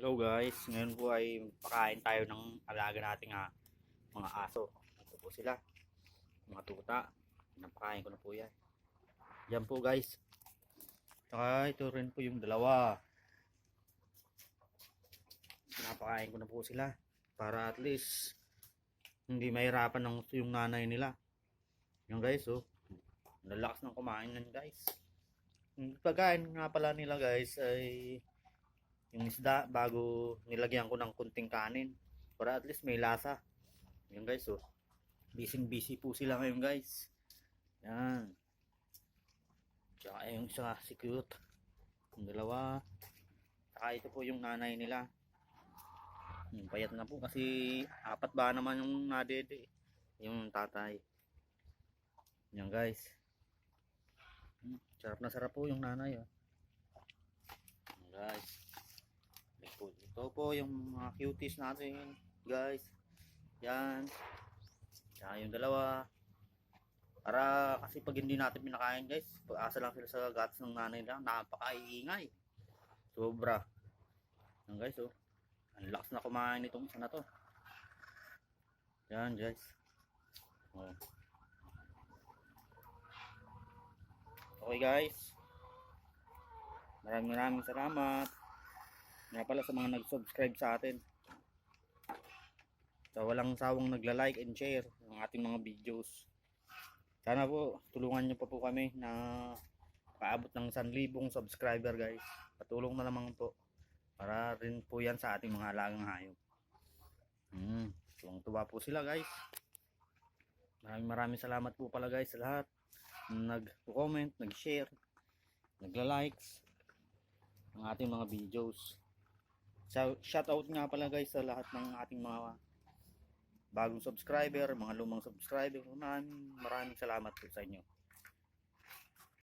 Hello guys, ngayon po ay pakain tayo ng alaga nating ah, mga aso. Ito po sila, mga tuta. Napakain ko na po yan. Yan po guys. Saka ito rin po yung dalawa. Napakain ko na po sila. Para at least hindi mahirapan ng yung nanay nila. Yan guys oh. Lalakas ng kumain yan guys. Pagkain nga pala nila guys ay yung isda bago nilagyan ko ng kunting kanin. Para at least may lasa. Yun guys oh. Busy busy po sila ngayon guys. Yan. Tsaka yung isa si cute. Yung dalawa. Tsaka ito po yung nanay nila. Yung payat na po kasi apat ba naman yung nadede yung tatay. Yan guys. Hmm, sarap na sarap po yung nanay oh. Guys ito, po yung mga cuties natin, guys. Yan. Tsaka yung dalawa. Para kasi pag hindi natin pinakain, guys, pag-asa lang sila sa gatas ng nanay lang, napakaiingay. Sobra. Yan, guys, oh. Ang lakas na kumain itong isa na to. Yan, guys. Oh. Okay, guys. Maraming maraming salamat. Nga pala sa mga nag-subscribe sa atin. Sa walang sawang nagla-like and share ng ating mga videos. Sana po tulungan niyo pa po kami na paabot ng 1,000 subscriber guys. Patulong na naman po. Para rin po yan sa ating mga alagang hayop. Hmm, tuwang-tuwa po sila guys. Maraming maraming salamat po pala guys sa lahat. Nag-comment, nag-share, nagla-likes ng ating mga videos. So, shoutout nga pala guys sa lahat ng ating mga bagong subscriber, mga lumang subscriber. Maraming maraming salamat po sa inyo.